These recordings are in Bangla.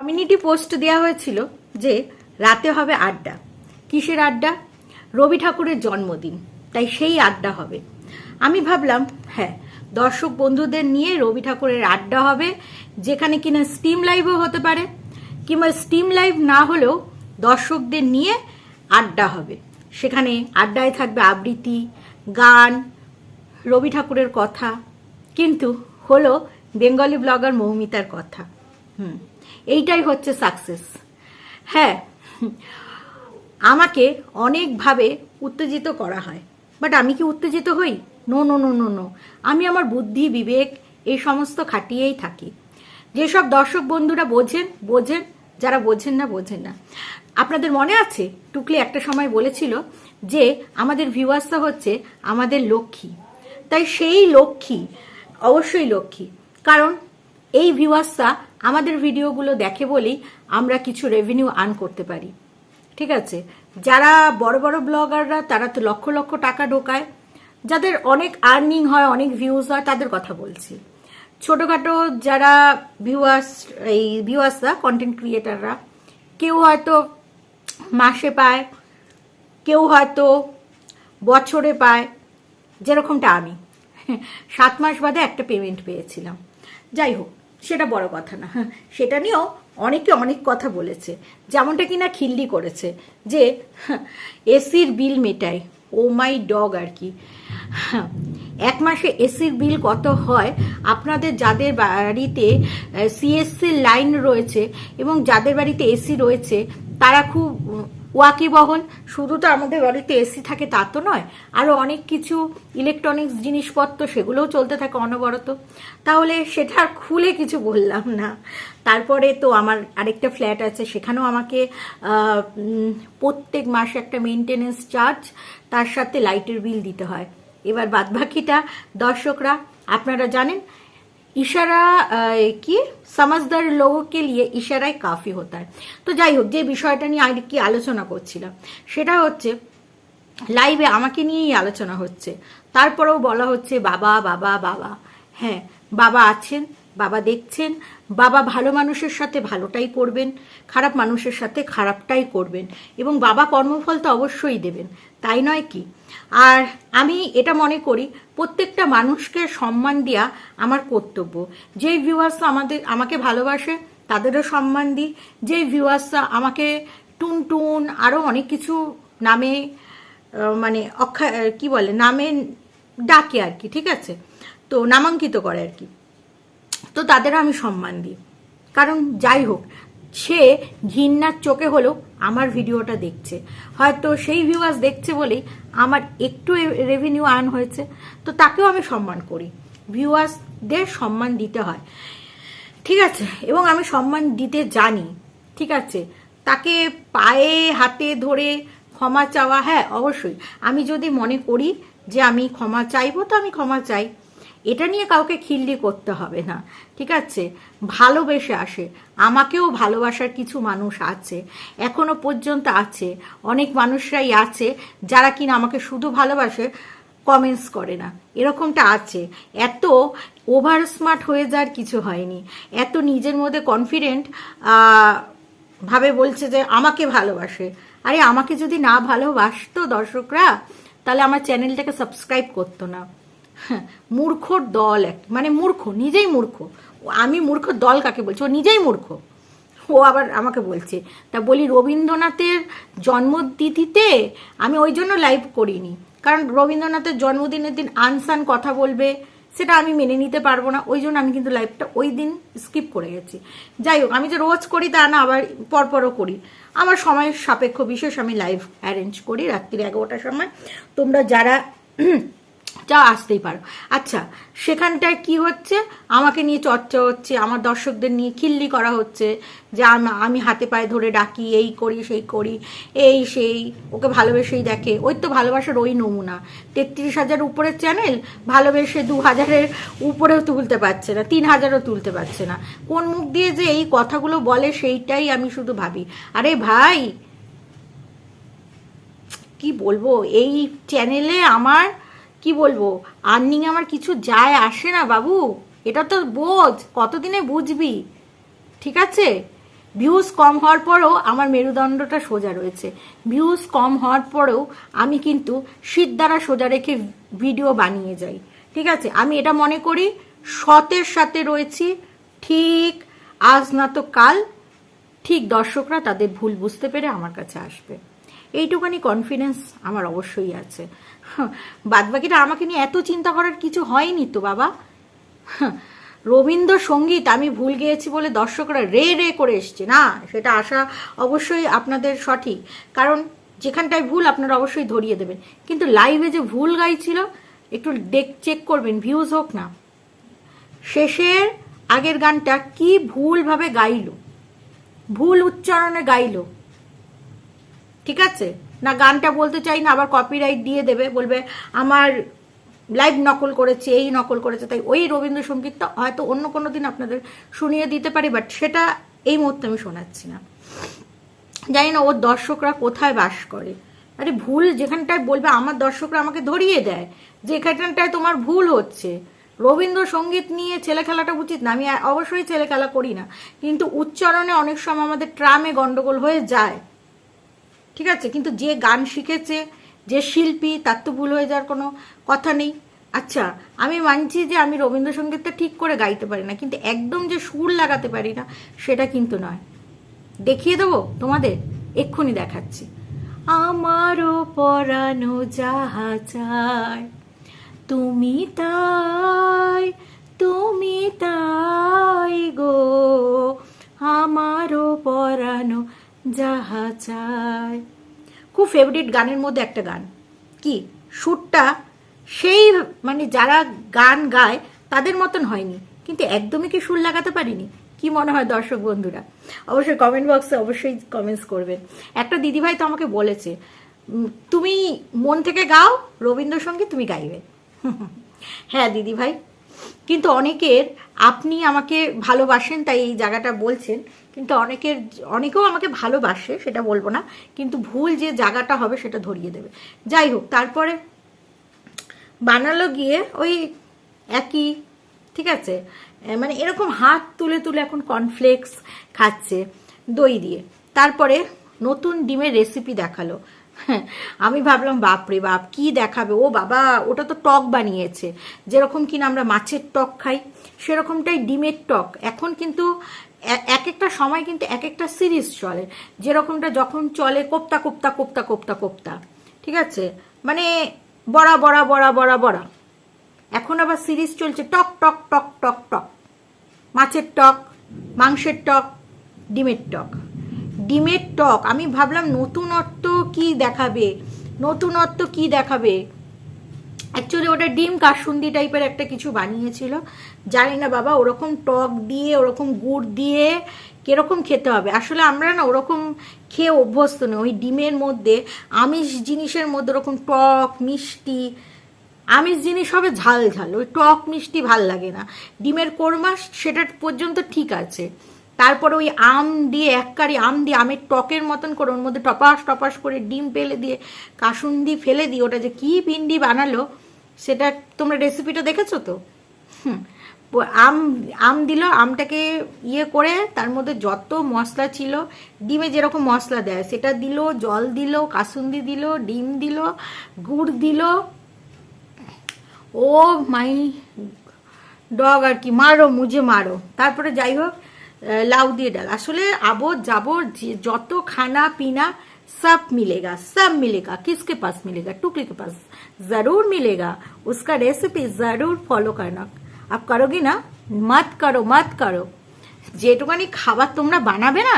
কমিউনিটি পোস্ট দেওয়া হয়েছিল যে রাতে হবে আড্ডা। কিসের আড্ডা? রবি ঠাকুরের জন্মদিন, তাই সেই আড্ডা হবে। আমি ভাবলাম হ্যাঁ দর্শক বন্ধুদের নিয়ে রবি ঠাকুরের আড্ডা হবে, যেখানে কিনা স্টিম লাইভও হতে পারে, কিংবা স্টিম লাইভ না হলেও দর্শকদের নিয়ে আড্ডা হবে। সেখানে আড্ডায় থাকবে আবৃত্তি, গান, রবি ঠাকুরের কথা, কিন্তু হলো বেঙ্গলি ব্লগার মৌমিতার কথা। হুম। এইটাই হচ্ছে সাকসেস হ্যাঁ আমাকে অনেকভাবে উত্তেজিত করা হয়। বাট আমি কি উত্তেজিত হই? No no no no no আমি আমার বুদ্ধি, বিবেক এই সমস্ত খাটিয়েই থাকি। যেসব দর্শক বন্ধুরা বোঝেন বোঝেন, যারা বোঝেন না বোঝেন না। আপনাদের মনে আছে, টুকলি একটা সময় বলেছিল যে আমাদের ভিউয়ার্সটা হচ্ছে আমাদের লক্ষ্মী। তাই সেই লক্ষ্মী, অবশ্যই লক্ষ্মী। কারণ এই ভিউয়ার্সটা আমাদের ভিডিওগুলো দেখে বলেই আমরা কিছু রেভিনিউ আর্ন করতে পারি। ঠিক আছে? যারা বড় বড় ব্লগাররা তারা তো লক্ষ লক্ষ টাকা ঢোকায়। যাদের অনেক আর্নিং হয়, অনেক ভিউজ হয়, তাদের কথা বলছি। ছোটোখাটো যারা ভিউয়ার্স এই ভিউয়ার্সরা কন্টেন্ট ক্রিয়েটাররা কেউ হয়তো মাসে পায়, কেউ হয়তো বছরে পায়, যেরকমটা আমি। সাত মাস বাদে একটা পেমেন্ট পেয়েছিলাম। যাই হোক সেটা বড় কথা না। হ্যাঁ, সেটা নিয়েও অনেকে অনেক কথা বলেছে। যেমনটা কিনা খিল্লি করেছে যে এসির বিল মেটায়। ও মাই ডগ আর কি। হ্যাঁ, এক মাসে এসির বিল কত হয়? আপনাদের যাদের বাড়িতে সিএসসির লাইন রয়েছে এবং যাদের বাড়িতে এসি রয়েছে তারা খুব ওয়াকিবহল, শুধু তো আমাদের বাড়িতে এসি থাকে তা তো নয় আরও অনেক কিছু ইলেকট্রনিক্স জিনিসপত্র সেগুলোও চলতে থাকে অনবরত। তাহলে সেটা আর খুলে কিছু বললাম না। তারপরে তো আমার আরেকটা ফ্ল্যাট আছে, সেখানেও আমাকে প্রত্যেক মাসে একটা মেনটেনেন্স চার্জ তার সাথে লাইটের বিল দিতে হয়। এবার বাদবাকিটা দর্শকরা, আপনারা জানেন ইশারা কি সমাজদার লোককে লিয়ে ইশারায় কাফি হতে হয় তো যাই হোক যে বিষয়টা নিয়ে আর কি আলোচনা করছিলাম সেটা হচ্ছে লাইভে আমাকে নিয়েই আলোচনা হচ্ছে। তারপরেও বলা হচ্ছে, বাবা বাবা বাবা। হ্যাঁ বাবা আছেন বাবা দেখছেন, বাবা ভালো মানুষের সাথে ভালোটাই করবেন, খারাপ মানুষের সাথে খারাপটাই করবেন এবং বাবা কর্মফল তো অবশ্যই দেবেন, তাই নয় কি? আর আমি এটা মনে করি, প্রত্যেকটা মানুষকে সম্মান দেওয়া আমার কর্তব্য। যেই ভিউয়ার্স আমাদের, আমাকে ভালোবাসে, তাদেরও সম্মান দিই। যেই ভিউয়ার্সরা আমাকে টুন টুন আরও অনেক কিছু নামে মানে অক্ষা কি বলে, নামে ডাকে আর কি, ঠিক আছে? তো নামাঙ্কিত করে আর কি। তো তাদেরও আমি সম্মান দিই। কারণ যাই হোক, সে ঘিন্নার চোখে হলেও আমার ভিডিওটা দেখছে। হয়তো সেই ভিউয়ার্স দেখছে বলেই আমার একটু রেভিনিউ আর্ন হয়েছে। তো তাকেও আমি সম্মান করি। ভিউয়ার্সদের সম্মান দিতে হয়। ঠিক আছে? এবং আমি সম্মান দিতে জানি। ঠিক আছে? তাকে পায়ে, হাতে ধরে ক্ষমা চাওয়া হ্যাঁ অবশ্যই। আমি যদি মনে করি যে আমি ক্ষমা চাইব, তো আমি ক্ষমা চাই। এটা নিয়ে কাউকে খিল্লি করতে হবে না, ঠিক আছে? ভালোবেসে আসে। আমাকেও ভালোবাসার কিছু মানুষ আছে, এখনও পর্যন্ত আছে। অনেক মানুষরাই আছে যারা কিনা আমাকে শুধু ভালোবাসে কমেন্টস করে না। এরকমটা আছে। এত ওভার স্মার্ট হয়ে যাওয়ার কিছু হয়নি। এত নিজের মধ্যে কনফিডেন্ট ভাবে বলছে যে আমাকে ভালোবাসে। আরে, আমাকে যদি না ভালোবাসতো দর্শকরা, তাহলে আমার চ্যানেলটাকে সাবস্ক্রাইব করতো না। মূর্খর দল এক মানে মূর্খ, নিজেই মূর্খ। আমি মূর্খ দল কাকে বলছি? ও নিজেই মূর্খ। ও আবার আমাকে বলছে, তা বলি রবীন্দ্রনাথের জন্মতিথিতে আমি ওই জন্য লাইভ করিনি। কারণ রবীন্দ্রনাথের জন্মদিনের দিন আনসান কথা বলবে, সেটা আমি মেনে নিতে পারব না। ওই জন্য আমি কিন্তু লাইভটা ওই দিন স্কিপ করে গেছি। যাই হোক, আমি যে রোজ করি তা না, আবার পরপরও করি। আমার সময় সাপেক্ষ বিশেষ আমি লাইভ অ্যারেঞ্জ করি রাত্রির এগারোটার সময়। তোমরা যারা যা আসতেই পারো। আচ্ছা সেখানটায় কি হচ্ছে? আমাকে নিয়ে চর্চা হচ্ছে, আমার দর্শকদের নিয়ে খিল্লি করা হচ্ছে যে আমি হাতে পায়ে ধরে ডাকি, এই করি, সেই করি, এই সেই, ওকে ভালোবেসেই দেখে। ওই তো ভালোবাসার ওই নমুনা। তেত্রিশ হাজার উপরের চ্যানেল ভালোবেসে দু হাজারের উপরেও তুলতে পারছে না, তিন হাজারও তুলতে পারছে না। কোন মুখ দিয়ে যে এই কথাগুলো বলে সেইটাই আমি শুধু ভাবি। আরে ভাই, কি বলব? এই চ্যানেলে আমার কি বলব? আর্নিং আমার কিছু যায়, আসে না বাবু। এটা তো বোঝ, কতদিনে বুঝবি? ঠিক আছে? ভিউজ কম হওয়ার পরেও আমার মেরুদণ্ডটা সোজা রয়েছে। ভিউজ কম হওয়ার পরেও আমি কিন্তু শীত দ্বারা সোজা রেখে ভিডিও বানিয়ে যাই। ঠিক আছে? আমি এটা মনে করি, সতের সাথে রয়েছি। ঠিক আজ না তো কাল। ঠিক দর্শকরা তাদের ভুল বুঝতে পেরে আমার কাছে আসবে। এইটুখানি কনফিডেন্স আমার অবশ্যই আছে। বাদবাকিটা আমাকে নিয়ে এত চিন্তা করার কিছু হয়নি তো, বাবা। রবীন্দ্রসঙ্গীত আমি ভুল গেয়েছি বলে দর্শকরা রে রে করে এসছে। না, সেটা আশা অবশ্যই আপনাদের সঠিক। কারণ যেখানটায় ভুল আপনারা অবশ্যই ধরিয়ে দেবেন। কিন্তু লাইভে যে ভুল গাইছিল, একটু দেখ চেক করবেন ভিউজ হোক না। শেষের আগের গানটা কি ভুলভাবে গাইলো? ভুল উচ্চারণে গাইলো? ঠিক আছে? না, গানটা বলতে চাই না, আবার কপিরাইট দিয়ে দেবে, বলবে, আমার লাইভ নকল করেছে, এই নকল করেছে। তাই ওই রবীন্দ্রসঙ্গীতটা হয়তো অন্য কোনো দিন আপনাদের শুনিয়ে দিতে পারি বাট সেটা এই মুহূর্তে আমি শোনাচ্ছি না। জানি না ওর দর্শকরা কোথায় বাস করে। আরে ভুল, যেখানটায় বলবে, আমার দর্শকরা আমাকে ধরিয়ে দেয়। যে এখানটায় তোমার ভুল হচ্ছে। রবীন্দ্রসঙ্গীত নিয়ে ছেলে খেলাটা উচিত না, আমি অবশ্যই ছেলে খেলা করি না। কিন্তু উচ্চারণে অনেক সময় আমাদের ট্রামে গন্ডগোল হয়ে যায়। ঠিক আছে, কিন্তু যে গান শিখেছে, যে শিল্পী, তার তো ভুল হয়ে যাওয়ার কোনো কথা নেই। আচ্ছা আমি মানছি যে আমি রবীন্দ্রসঙ্গীতটা ঠিক করে গাইতে পারি না, কিন্তু একদম যে সুর লাগাতে পারি না, সেটা কিন্তু নয়। দেখিয়ে দেবো তোমাদের? এক্ষুনি দেখাচ্ছি। আমারও পরানো যাহা চায় তুমি তাই তুমি তাই গো। আমারও পরানো যাহা চায় খুব ফেভারিট গানের মধ্যে একটা গান। কি? সুরটা সেই মানে যারা গান গায়, তাদের মতন হয়নি। কিন্তু একদমই কি সুর লাগাতে পারিনি? কি মনে হয় দর্শক বন্ধুরা? অবশ্যই কমেন্ট বক্সে অবশ্যই কমেন্টস করবেন। একটা দিদিভাই তো আমাকে বলেছে তুমি মন থেকে গাও, রবীন্দ্রসঙ্গীত তুমি গাইবে। হ্যাঁ দিদিভাই। কিন্তু অনেকের, আপনি আমাকে ভালোবাসেন তাই এই জায়গাটা বলছেন, কিন্তু অনেকের, অনেকেও আমাকে ভালোবাসে, সেটা বলব না, কিন্তু ভুল যে জায়গাটা হবে সেটা ধরিয়ে দেবে। যাই হোক, তারপরে বানালো গিয়ে ওই একই, ঠিক আছে? মানে এরকম হাত তুলে তুলে এখন কর্নফ্লেক্স খাচ্ছে দই দিয়ে। তারপরে নতুন ডিমের রেসিপি দেখাল। আমি ভাবলাম, বাপরে বাপ, কি দেখাবে? ও বাবা, ওটা তো টক বানিয়েছে। যেরকম কিনা আমরা মাছের টক খাই, সেরকমটাই ডিমের টক। এখন কিন্তু এক একটা সময় কিন্তু এক একটা সিরিজ চলে। যেরকমটা যখন চলে কোপ্তা কোপ্তা কোপ্তা কোপ্তা কোপ্তা। ঠিক আছে? মানে বড়া বড়া বড়া বড়া বড়া। এখন আবার সিরিজ চলছে, টক টক টক টক টক। মাছের টক, মাংসের টক, ডিমের টক। ডিমের টক, আমি ভাবলাম নতুনত্ব কি দেখাবে? নতুনত্ব কি দেখাবে? অ্যাকচুয়ালি ওটা ডিম কাসুন্দি টাইপের একটা কিছু বানিয়েছিল। জানি না বাবা, ওরকম টক দিয়ে, ওরকম গুড় দিয়ে কীরকম খেতে হবে? আসলে আমরা না ওরকম খেয়ে অভ্যস্ত নই। ওই ডিমের মধ্যে আমিষ জিনিসের মধ্যে ওরকম টক, মিষ্টি, আমিষ জিনিস হবে ঝাল ঝাল। ওই টক, মিষ্টি ভালো লাগে না। ডিমের কোরমা, সেটা পর্যন্ত ঠিক আছে। তারপরে ওই আম দিয়ে, এক কারি আম দিয়ে, আমের টকের মতন করে ওর মধ্যে টপাস টপাস করে ডিম ফেলে দিয়ে, কাসুন্দি ফেলে দিয়ে ওটা যে কী পিন্ডি বানালো, সেটা তোমরা রেসিপিটা দেখেছ তো? হুম। আম আম দিল, আমটাকে ইয়ে করে তার মধ্যে যত মশলা ছিল, ডিমে যেরকম মশলা দেয়, সেটা দিল, জল দিল, কাসুন্দি দিল, ডিম দিল, গুড় দিল। ও মাই ডগ আর কি, মারো মুঝে মারো। তারপরে যাই হোক লাউ দিয়ে ডাল আসলে আবর যাবর যে যত খানা পিনা सब मिलेगा सब मिलेगा किसके पास मिलेगा टुकली के पास जरूर मिलेगा उसका रेसिपी जरूर फॉलो करना आप करोगी ना मत करो मत करो যেটুকানি খাবার তোমরা বানাবে না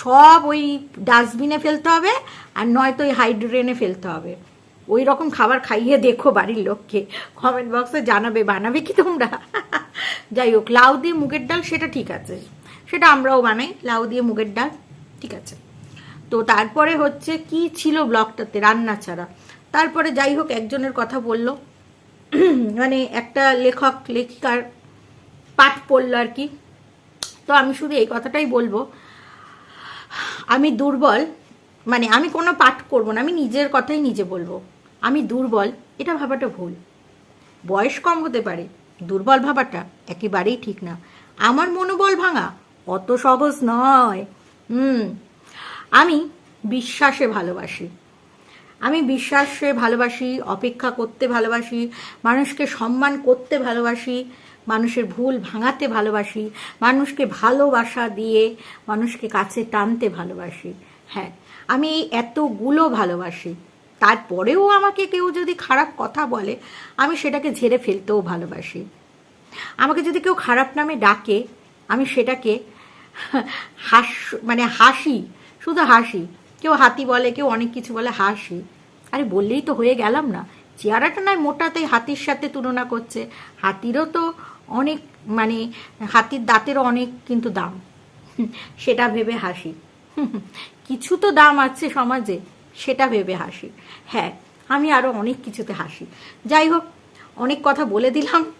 সব ওই ডাস্টবিনে ফেলতে হবে আর নয়তো ওই হাইড্রেনে ফেলতে হবে ওই রকম খাবার খাইয়ে দেখো বাড়ির লোককে কমেন্ট বক্সে জানাবে বানাবে কি তোমরা যাই হোক লাউ দিয়ে মুগের ডাল সেটা ঠিক আছে সেটা আমরাও বানাই, লাউ দিয়ে মুগের ডাল, ঠিক আছে। তো তারপরে হচ্ছে কি ছিল ব্লগটাতে রান্না ছাড়া। তারপরে যাই হোক একজনের কথা বলল। মানে একটা লেখক, লেখিকার পাঠ পড়ল আর কি। তো আমি শুধু এই কথাটাই বলব, আমি দুর্বল মানে আমি কোনো পাঠ করব না, আমি নিজের কথাই নিজে বলব। আমি দুর্বল, এটা ভাবাটা ভুল। বয়স কম হতে পারে, দুর্বল ভাবাটা একেবারেই ঠিক না। আমার মনোবল ভাঙা অত সহজ নয়। হুম, আমি বিশ্বাসে ভালোবাসি। আমি বিশ্বাসে ভালোবাসি, অপেক্ষা করতে ভালোবাসি, মানুষকে সম্মান করতে ভালোবাসি, মানুষের ভুল ভাঙাতে ভালোবাসি, মানুষকে ভালোবাসা দিয়ে মানুষকে কাছে টানতে ভালোবাসি। হ্যাঁ আমি এতগুলো ভালোবাসি। তারপরেও আমাকে কেউ যদি খারাপ কথা বলে, আমি সেটাকে ঝেড়ে ফেলতেও ভালোবাসি। আমাকে যদি কেউ খারাপ নামে ডাকে, আমি সেটাকে হাস মানে হাসি, শুধু হাসি। কেউ হাতি বলে, কেউ অনেক কিছু বলে হাসি। আরে বললেই তো হয়ে গেলাম না। চেহারাটা নয়, মোটাতেই হাতির সাথে তুলনা করছে। হাতিরও তো অনেক মানে হাতির দাঁতেরও অনেক কিন্তু দাম। সেটা ভেবে হাসি। কিছু তো দাম আছে সমাজে, সেটা ভেবে হাসি। হ্যাঁ আমি আরও অনেক কিছুতে হাসি। যাই হোক, অনেক কথা বলে দিলাম।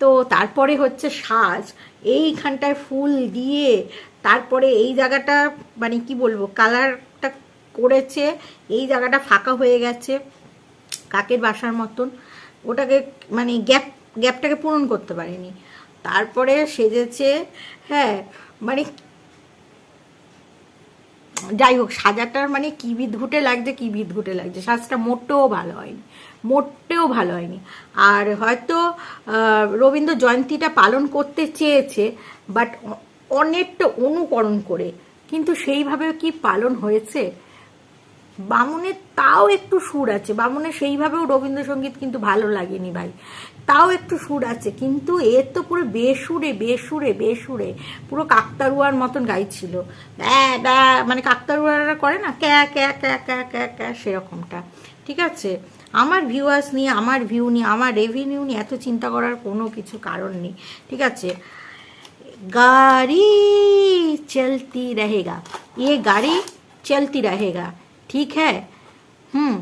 তো তারপরে হচ্ছে সাজ, এইখানটায় ফুল দিয়ে তারপরে এই জায়গাটা মানে কি বলব কালারটা করেছে, এই জায়গাটা ফাঁকা হয়ে গেছে কাকের বাসার মতন। ওটাকে মানে গ্যাপ, গ্যাপটাকে পূরণ করতে পারেনি। তারপরে সেজেছে হ্যাঁ মানে যাই হোক, সাজাটার মানে কি বিধুটে লাগছে, কি বিধুটে লাগছে? সাজটা মোটেও ভালো হয়নি, মোটেও ভালো হয়নি। আর হয়তো রবীন্দ্র জয়ন্তীটা পালন করতে চেয়েছে বাট অনেকটা অনুকরণ করে, কিন্তু সেইভাবে কি পালন হয়েছে? বামুনের তাও একটু সুর আছে। বামুনের সেইভাবেও রবীন্দ্রসঙ্গীত কিন্তু ভালো লাগেনি ভাই। তাও একটু সুর আছে, কিন্তু এর তো পুরো বেসুরে বেসুরে বেসুরে পুরো কাকতারুয়ার মতন গাইছিল। ব্যা ব্যা মানে কাকতারুয়ারা করে না, ক্যা ক্যা ক্যা ক্যা ক্যা ক্যা সেরকমটা। ঠিক আছে? আমার ভিউয়ার্স নিয়ে, আমার ভিউ নিয়ে, আমার রেভিনিউ নিয়ে এত চিন্তা করার কোনো কিছু কারণ নেই। ঠিক আছে? গাড়ি চলতি রহেগা। এ গাড়ি চলতি রহেগা। ঠিক হ্যাঁ? হুম,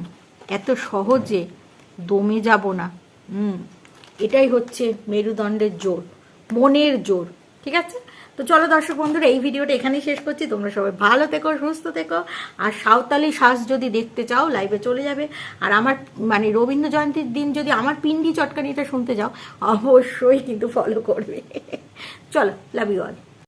এত সহজে দমে যাব না। হুম, এটাই হচ্ছে মেরুদণ্ডের জোর, মনের জোর, ঠিক আছে? তো চলো দর্শক বন্ধুরা, এই ভিডিওটা এখানেই শেষ করছি। তোমরা সবাই ভালো থেকো, সুস্থ থেকো। আর সাঁওতালি শ্বাস যদি দেখতে চাও লাইভে চলে যাবে। আর আমার মানে রবীন্দ্র জয়ন্তীর দিন যদি আমার পিন্ডি চটকানিটা শুনতে যাও, অবশ্যই কিন্তু ফলো করবে। চলো লাভ ইউ অল